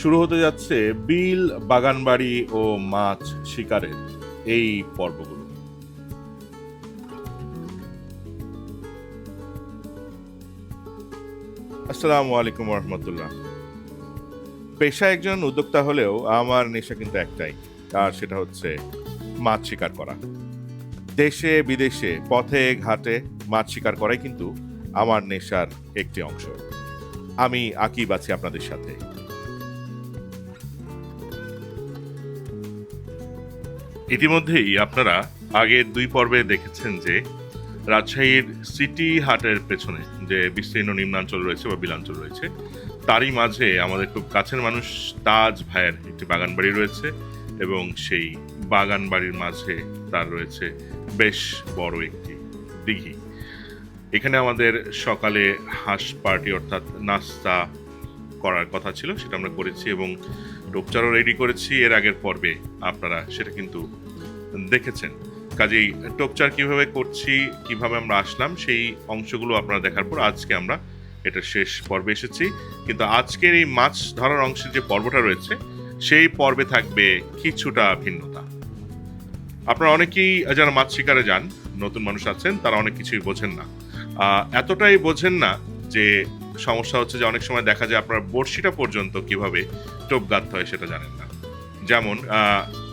শুরু হতে যাচ্ছে বিল, বাগানবাড়ি ও মাছ শিকারের এই পর্বগুলো। আসসালামু আলাইকুম রহমতুল্লাহ পেশা একজন উদ্যোক্তা হলেও আমার নেশা কিন্তু একটাই আর সেটা হচ্ছে মাছ শিকার করা। দেশে, বিদেশে, পথে, ঘাটে মাছ শিকার করাই কিন্তু আমার নেশার একটি অংশ। আমি আকিব আছি আপনাদের সাথে। ইতিমধ্যেই আপনারা আগের দুই পর্বে দেখেছেন যে রাজশাহীর সিটি হাটের পেছনে যে বিস্তীর্ণ নিম্নাঞ্চল রয়েছে বা বিলাঞ্চল রয়েছে, তারই মাঝে আমাদের খুব কাছের মানুষ তাজ ভাইয়ের একটি বাগান বাড়ি রয়েছে এবং সেই বাগান বাড়ির মাঝে তার রয়েছে বেশ বড় একটি দিঘি। এখানে আমাদের সকালে হাঁস পার্টি অর্থাৎ নাস্তা করার কথা ছিল, সেটা আমরা করেছি এবং টোপচারও রেডি করেছি। এর আগের পর্বে আপনারা সেটা কিন্তু দেখেছেন। কাজেই টোপচার কীভাবে করছি, কীভাবে আমরা আসলাম, সেই অংশগুলো আপনারা দেখার পর আজকে আমরা এটা শেষ পর্বে এসেছি। কিন্তু আজকের এই মাছ ধরার অংশের যে পর্বটা রয়েছে, সেই পর্বে থাকবে কিছুটা ভিন্নতা। আপনারা অনেকেই যারা মাছ শিকারে যান, নতুন মানুষ আছেন, তারা অনেক কিছুই বোঝেন না। এতটাই বোঝেন না যে সমস্যা হচ্ছে যে অনেক সময় দেখা যায় আপনার বড়শিটা পর্যন্ত কীভাবে টোপ গাঁথতে হয় সেটা জানেন না। যেমন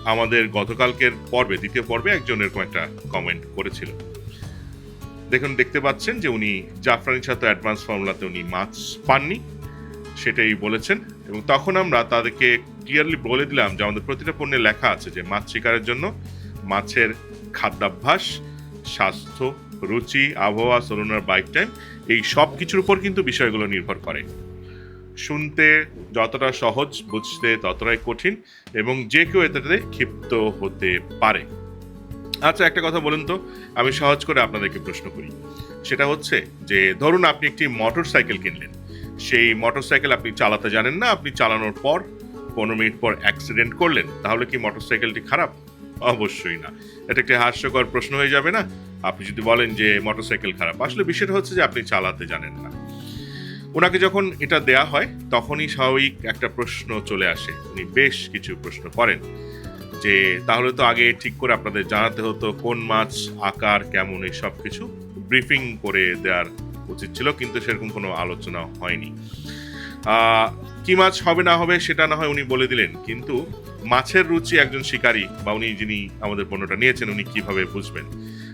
আমাদের গতকালকের পর্বে, দ্বিতীয় পর্বে একজন এরকম একটা কমেন্ট করেছিল। দেখুন, দেখতে পাচ্ছেন যে উনি জাফরানির সাথে অ্যাডভান্স ফর্মুলাতে উনি মাছ পাননি, সেটাই বলেছেন। এবং তখন আমরা তাদেরকে ক্লিয়ারলি বলে দিলাম যে আমাদের প্রতিটা পণ্যে লেখা আছে যে মাছ শিকারের জন্য মাছের খাদ্যাভ্যাস, স্বাস্থ্য, রুচি, আবহাওয়া সরুনার বাইক টাইম এই সব কিছুর উপর কিন্তু বিষয়গুলো নির্ভর করে। শুনতে যতটা সহজ, বুঝতে ততটাই কঠিন এবং যে কেউ এটাতে ক্ষিপ্ত হতে পারে। আচ্ছা একটা কথা বলুন তো, আমি সহজ করে আপনাদেরকে প্রশ্ন করি। সেটা হচ্ছে যে, ধরুন আপনি একটি মোটর সাইকেল কিনলেন। সেই মোটর সাইকেল আপনি চালাতে জানেন না, আপনি চালানোর পর পনেরো মিনিট পর অ্যাক্সিডেন্ট করলেন, তাহলে কি মোটর সাইকেলটি খারাপ? অবশ্যই না। এটা একটি হাস্যকর প্রশ্ন হয়ে যাবে না? আপনি যদি বলেন যে, মোটরসাইকেল খারাপ, আসলে বিষয়টা হচ্ছে যে, আপনি চালাতে জানেন না। ওনাকে যখন এটা দেয়া হয়, তখনই স্বাভাবিক একটা প্রশ্ন চলে আসে। উনি বেশ কিছু প্রশ্ন করেন যে, তাহলে তো আগে ঠিক করে আপনাদের জানাতে হতো কোন মাছ, আকার, কেমন, এই সব কিছু? ব্রিফিং করে দেওয়ার উচিত ছিল, কিন্তু সেরকম কোনো আলোচনা হয়নি। কি মাছ হবে, না হবে, সেটা না হয় উনি বলে দিলেন, কিন্তু মাছের রুচি একজন শিকারী বা উনি যিনি আমাদের পণ্যটা নিয়েছেন, উনি কীভাবে বুঝবেন?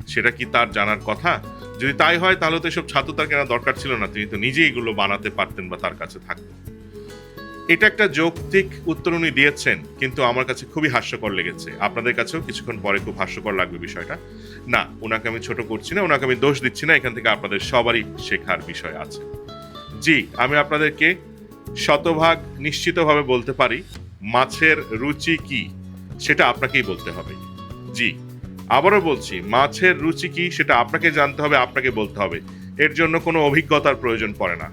সেটা কি তার জানার কথা? যদি তাই হয়, তাহলে তো এসব ছাত্র তার কেনা দরকার ছিল না। তিনি তো নিজেই এগুলো বানাতে পারতেন বা তার কাছে থাকতো এটা একটা যৌক্তিক উত্তর উনি দিয়েছেন, কিন্তু আমার কাছে খুবই হাস্যকর লেগেছে। আপনাদের কাছেও কিছুক্ষণ পরে খুব হাস্যকর লাগবে বিষয়টা। না ওনাকে আমি ছোট করছি না ওনাকে আমি দোষ দিচ্ছি না, এখান থেকে আপনাদের সবারই শেখার বিষয় আছে। জি, আমি আপনাদেরকে শতভাগ নিশ্চিতভাবে বলতে পারি, মাছের রুচি কি, সেটা আপনাকেই বলতে হবে। জি। আবারও বলছি, মাছের রুচি কি সেটা আপনাকে জানতে হবে, আপনাকে বলতে হবে। এর জন্য কোনো অভিজ্ঞতার প্রয়োজন পড়ে না।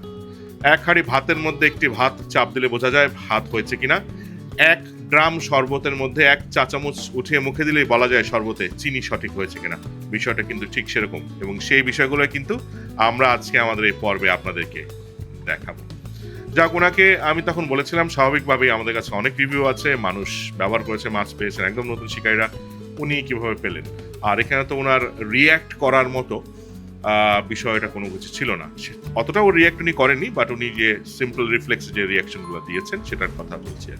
এক হাঁড়ি ভাতের মধ্যে একটি ভাত চাপ দিলে বোঝা যায় ভাত হয়েছে কিনা। এক গ্রাম শরবতের মধ্যে এক চা চামচ উঠিয়ে মুখে দিলেই বলা যায় শরবতে চিনি সঠিক হয়েছে কিনা। বিষয়টা কিন্তু ঠিক সেরকম এবং সেই বিষয়গুলো কিন্তু আমরা আজকে আমাদের এই পর্বে আপনাদেরকে দেখাবো। যাক ওনাকে আমি তখন বলেছিলাম, স্বাভাবিকভাবেই আমাদের কাছে অনেক রিভিউ আছে, মানুষ ব্যবহার করেছে, মাছ পেয়েছেন, একদম নতুন শিকারীরা। উনি কীভাবে পেলেন? আর এখানে তো ওনার রিয়্যাক্ট করার মতো বিষয়টা কোনো কিছু ছিল না। সে- অতটা ও রিয়্যাক্ট উনি করেননি বাট উনি যে সিম্পল রিফ্লেক্স যে রিয়াকশনগুলো দিয়েছেন, সেটার কথা বলছি আর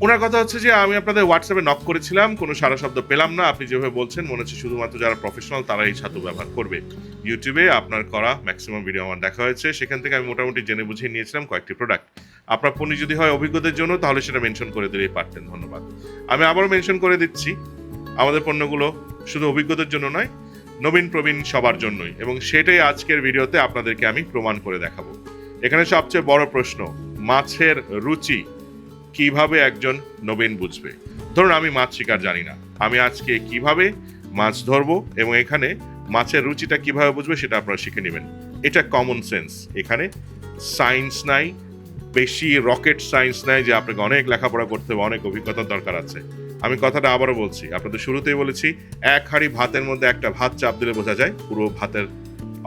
ওনার কথা হচ্ছে যে, আমি আপনাদের হোয়াটসঅ্যাপে নক করেছিলাম, কোনো সারা শব্দ পেলাম না। আপনি যেভাবে বলছেন, মনে হচ্ছে শুধুমাত্র যারা প্রফেশনাল তারাই এই ছাতু ব্যবহার করবে। ইউটিউবে আপনার করা ম্যাক্সিমাম ভিডিও আমার দেখা হয়েছে। সেখান থেকে আমি মোটামুটি জেনে বুঝিয়ে নিয়েছিলাম কয়েকটি প্রোডাক্ট আপনার পণ্য যদি হয় অভিজ্ঞতার জন্য, তাহলে সেটা মেনশন করে দিলেই পারতেন, ধন্যবাদ। আমি আবারও মেনশন করে দিচ্ছি, আমাদের পণ্যগুলো শুধু অভিজ্ঞতার জন্য নয়, নবীন প্রবীণ সবার জন্যই। এবং সেটাই আজকের ভিডিওতে আপনাদেরকে আমি প্রমাণ করে দেখাবো। এখানে সবচেয়ে বড় প্রশ্ন, মাছের রুচি কীভাবে একজন নবীন বুঝবে? ধরুন আমি মাছ শিকার জানি না। আমি আজকে কীভাবে মাছ ধরবো এবং এখানে মাছের রুচিটা কীভাবে বুঝবে সেটা আপনারা শিখে নেবেন। এটা কমন সেন্স এখানে সায়েন্স নাই বেশি রকেট সায়েন্স নাই যে আপনাকে অনেক লেখাপড়া করতে হবে, অনেক অভিজ্ঞতার দরকার আছে। আমি কথাটা আবারও বলছি, আপনাদের শুরুতেই বলেছি, এক হাঁড়ি ভাতের মধ্যে একটা ভাত চাপ দিলে বোঝা যায় পুরো ভাতের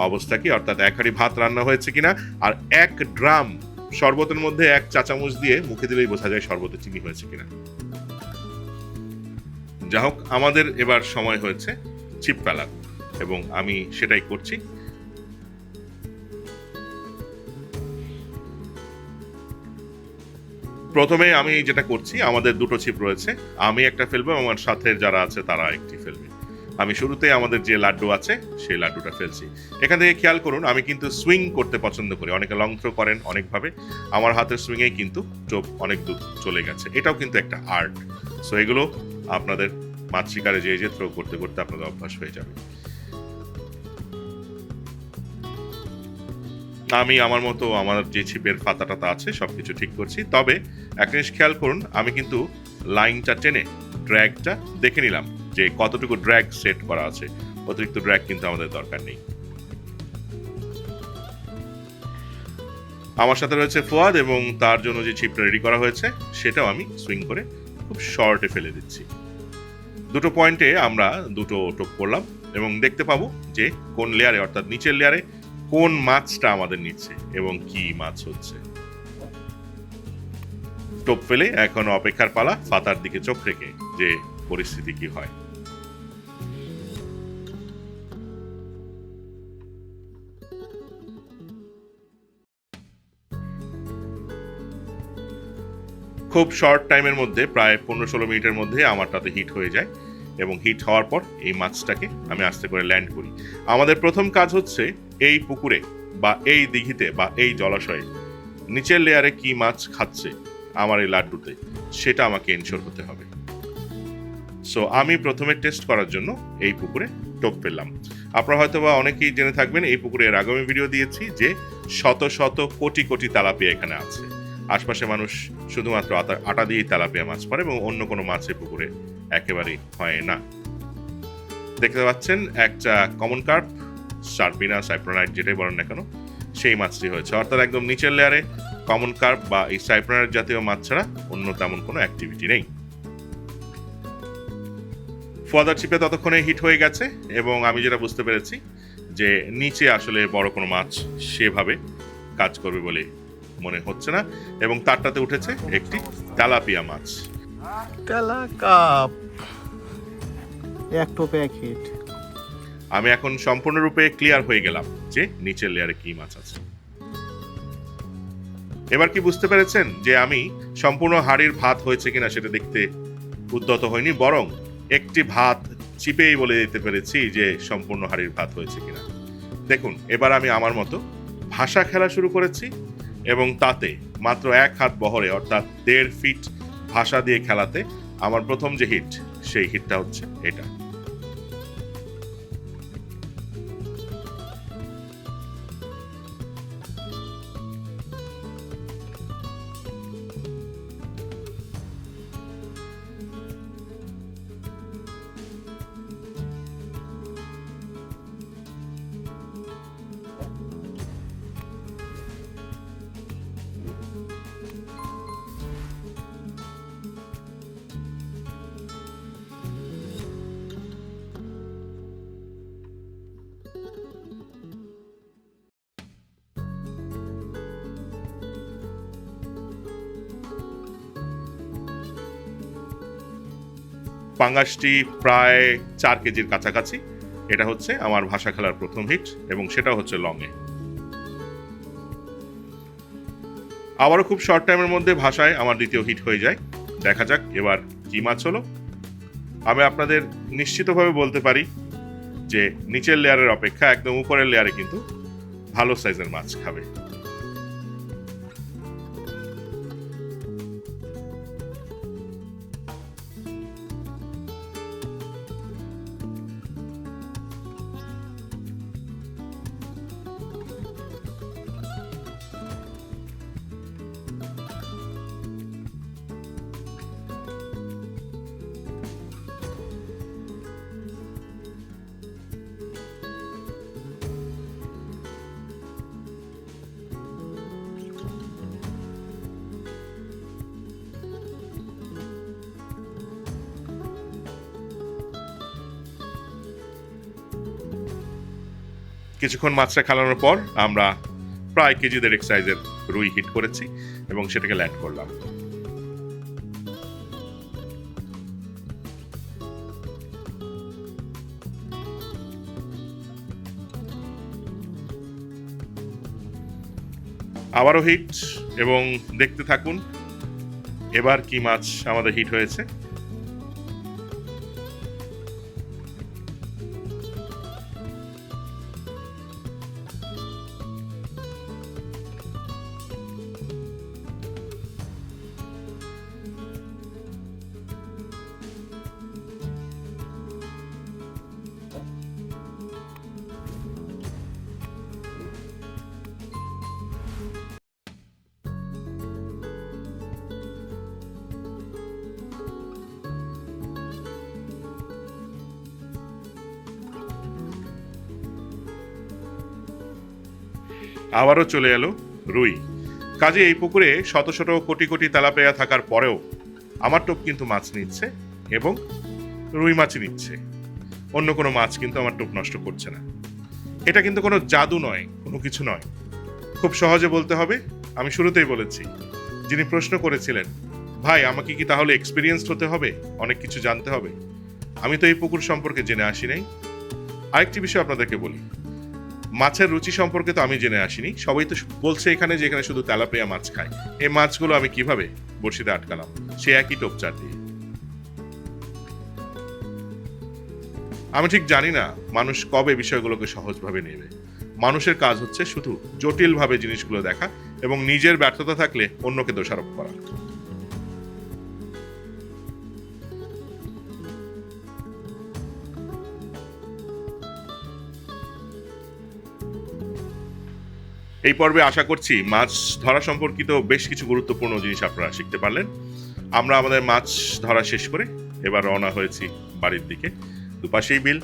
অবস্থা কি, অর্থাৎ এক হাঁড়ি ভাত রান্না হয়েছে কিনা, আর এক ড্রাম শরবতের মধ্যে এক চা চামচ দিয়ে মুখে দিলেই বোঝা যায় শরবতে চিনি হয়েছে কিনা। যা হোক আমাদের এবার সময় হয়েছে চিপ ফেলার এবং আমি সেটাই করছি। প্রথমে আমি যেটা করছি, আমাদের দুটো চিপ রয়েছে। আমি একটা ফেলব আমার সাথে যারা আছে তারা একটি ফেলবে। আমি শুরুতে আমাদের যে লাড্ডু আছে, সেই লাড্ডুটা ফেলছি। এখান থেকে খেয়াল করুন, আমি কিন্তু সুইং করতে পছন্দ করি। অনেকে লং থ্রো করেন অনেকভাবে। আমার হাতের সুইংয়েই কিন্তু টোপ অনেক দূর চলে গেছে। এটাও কিন্তু একটা আর্ট সো এগুলো আপনাদের মাছ শিকারে যে যে থ্রো করতে করতে আপনাদের অভ্যাস হয়ে যাবে। আমি আমার মতো আমার যে ছিপের পাতা টাতা আছে, সবকিছু ঠিক করছি। তবে এক জিনিস খেয়াল করুন, আমি কিন্তু লাইনটা টেনে ড্র্যাগটা দেখে নিলাম যে কতটুকু ড্র্যাগ সেট করা আছে। অতিরিক্ত ড্র্যাগ কিন্তু আমাদের দরকার নেই। আমার সাথে রয়েছে ফোয়াদ এবং তার জন্য যে ছিপটা রেডি করা হয়েছে, সেটাও আমি সুইং করে খুব শর্টে ফেলে দিচ্ছি। দুটো পয়েন্টে আমরা দুটো টোপ করলাম এবং দেখতে পাবো যে কোন লেয়ারে অর্থাৎ নিচের লেয়ারে কোন মাছটা আমাদের নিচ্ছে এবং কি মাছ হচ্ছে? টোপ ফেলে এখন অপেক্ষার পালা, ফাতার দিকে চোখ রেখে যে পরিস্থিতি কি হয়। খুব শর্ট টাইমের মধ্যে, প্রায় পনেরো ষোলো মিনিটের মধ্যে আমারটাতে হিট হয়ে যায় এবং হিট হওয়ার পর এই মাছটাকে আমি আস্তে করে ল্যান্ড করি। আমাদের প্রথম কাজ হচ্ছে এই পুকুরে বা এই দিঘিতে বা এই জলাশয়ে নিচের লেয়ারে কি মাছ খাচ্ছে আমার এই লাড্ডুতে, সেটা আমাকে এনশোর হতে হবে। সো আমি প্রথমে টেস্ট করার জন্য এই পুকুরে টোপ ফেললাম। আপনারা হয়তো বা অনেকেই জেনে থাকবেন, এই পুকুরে এর আগামী ভিডিও দিয়েছি যে শত শত কোটি কোটি তেলাপিয়া এখানে আছে। আশপাশে মানুষ শুধুমাত্র আটা আটা দিয়েই তেলাপিয়া মাছ পারে এবং অন্য কোনো মাছ এই পুকুরে একেবারেই হয় না। দেখতে পাচ্ছেন, একটা কমন কার্প সার্পিনা, সাইপ্রোনাইট যেটাই বলেন না কেন, সেই মাছটি হয়েছে। অর্থাৎ একদম নিচের লেয়ারে কমন কার্প বা এই সাইপ্রোনাইট জাতীয় মাছ ছাড়া অন্য তেমন কোনো অ্যাক্টিভিটি নেই। ফোয়াদার চিপে ততক্ষণে হিট হয়ে গেছে এবং আমি যেটা বুঝতে পেরেছি যে নিচে আসলে বড় কোনো মাছ সেভাবে কাজ করবে বলে মনে হচ্ছে না এবং তারটাতে উঠেছে একটি তেলাপিয়া মাছ। তেলা এক টোপে এক হিট আমি এখন সম্পূর্ণরূপে ক্লিয়ার হয়ে গেলাম যে নিচের লেয়ারে কি মাছ আছে। এবার কি বুঝতে পেরেছেন যে আমি সম্পূর্ণ হাড়ির ভাত হয়েছে কিনা সেটা দেখতে উদ্যত হয়নি, বরং একটি ভাত চিপেই বলে দিতে পেরেছি যে সম্পূর্ণ হাড়ির ভাত হয়েছে কিনা। দেখুন, এবার আমি আমার মতো ভাষা খেলা শুরু করেছি এবং তাতে মাত্র এক হাত বহরে, অর্থাৎ দেড় ফিট ভাষা দিয়ে খেলাতে আমার প্রথম যে হিট সেই হিটটা হচ্ছে এটা। পাঙ্গাসটি প্রায় চার কেজির কাছাকাছি। এটা হচ্ছে আমার ভাষা খেলার প্রথম হিট এবং সেটা হচ্ছে লংয়ে আবারও খুব শর্ট টাইমের মধ্যে ভাষায় আমার দ্বিতীয় হিট হয়ে যায়। দেখা যাক এবার কি মাছ হলো। আমি আপনাদের নিশ্চিতভাবে বলতে পারি যে নিচের লেয়ারের অপেক্ষা একদম উপরের লেয়ারে কিন্তু ভালো সাইজের মাছ খাবে। কিছুক্ষণ মাছটা খেলানোর পর আমরা প্রায় কেজি দেড়েক সাইজের রুই হিট করেছি এবং সেটাকে ল্যান্ড করলাম। আবারও হিট এবং দেখতে থাকুন, এবার কি মাছ আমাদের হিট হয়েছে। আবারও চলে এলো রুই। কাজে এই পুকুরে শত শত কোটি কোটি তেলাপেয়া থাকার পরেও আমার টোপ কিন্তু মাছ নিচ্ছে এবং রুই মাছই নিচ্ছে। অন্য কোনো মাছ কিন্তু আমার টোপ নষ্ট করছে না। এটা কিন্তু কোনো জাদু নয়, কোনো কিছু নয়। খুব সহজে বলতে হবে, আমি শুরুতেই বলেছি, যিনি প্রশ্ন করেছিলেন, ভাই, আমাকে কি তাহলে এক্সপিরিয়েন্সড হতে হবে? অনেক কিছু জানতে হবে? আমি তো এই পুকুর সম্পর্কে জেনে আসি নাই। আরেকটি বিষয় আপনাদেরকে বলি মাছের রুচি সম্পর্কে তো আমি জেনে আসিনি। সবাই তো বলছে এখানে যে এখানে শুধু তেলাপিয়া মাছ খায়। এই মাছগুলো আমি কীভাবে বড়শিতে আটকালাম? সে একই টোপচার দিয়ে। আমি ঠিক জানি না মানুষ কবে বিষয়গুলোকে সহজভাবে নেবে। মানুষের কাজ হচ্ছে শুধু জটিলভাবে জিনিসগুলো দেখা এবং নিজের ব্যর্থতা থাকলে অন্যকে দোষারোপ করা। এই পর্বে আশা করছি মাছ ধরা সম্পর্কিত বেশ কিছু গুরুত্বপূর্ণ জিনিস আপনারা শিখতে পারলেন। আমরা আমাদের মাছ ধরা শেষ করে এবার রওনা হয়েছি বাড়ির দিকে, দুপাশেই বিল।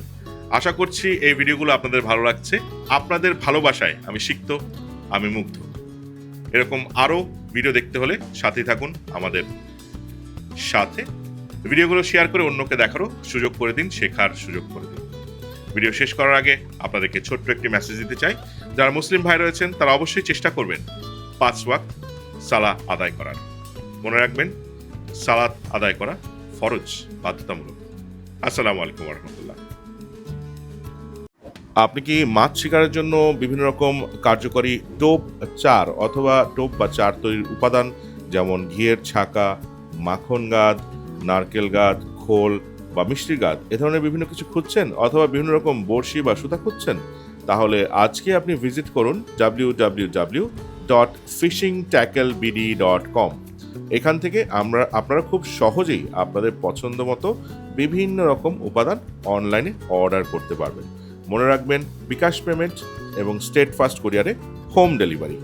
আশা করছি এই ভিডিওগুলো আপনাদের ভালো লাগছে। আপনাদের ভালোবাসায় আমি শিখত আমি মুগ্ধ। এরকম আরও ভিডিও দেখতে হলে সাথে থাকুন আমাদের সাথে। ভিডিওগুলো শেয়ার করে অন্যকে দেখারও সুযোগ করে দিন, শেখার সুযোগ করে দিন। ভিডিও শেষ করার আগে আপনাদেরকে ছোট্ট একটি মেসেজ দিতে চাই। যারা মুসলিম ভাই রয়েছেন, তারা অবশ্যই চেষ্টা করবেন পাঁচ ওয়াক্ত সালা আদায় করার। মনে রাখবেন, সালাত আদায় করা ফরজ, বাধ্যতামূলক। আসসালামু আলাইকুম রহমতুল্লাহ আপনি কি মাছ শিকারের জন্য বিভিন্ন রকম কার্যকরী টোপ চার অথবা টোপ বা চার তৈরির উপাদান, যেমন ঘিয়ের ছাকা, মাখন গাদ, নারকেল গাদ, খোল বা মিষ্টির গাছ, এ ধরনের বিভিন্ন কিছু খুঁজছেন অথবা বিভিন্ন রকম বড়শি বা সুতা খুঁজছেন? তাহলে আজকে আপনি ভিজিট করুন W W W dot fishing tackle B D dot com এখান থেকে আমরা, আপনারা খুব সহজেই আপনাদের পছন্দ মতো বিভিন্ন রকম উপাদান অনলাইনে অর্ডার করতে পারবেন। মনে রাখবেন, বিকাশ পেমেন্ট এবং স্টেট ফাস্ট কোরিয়ারে হোম ডেলিভারি।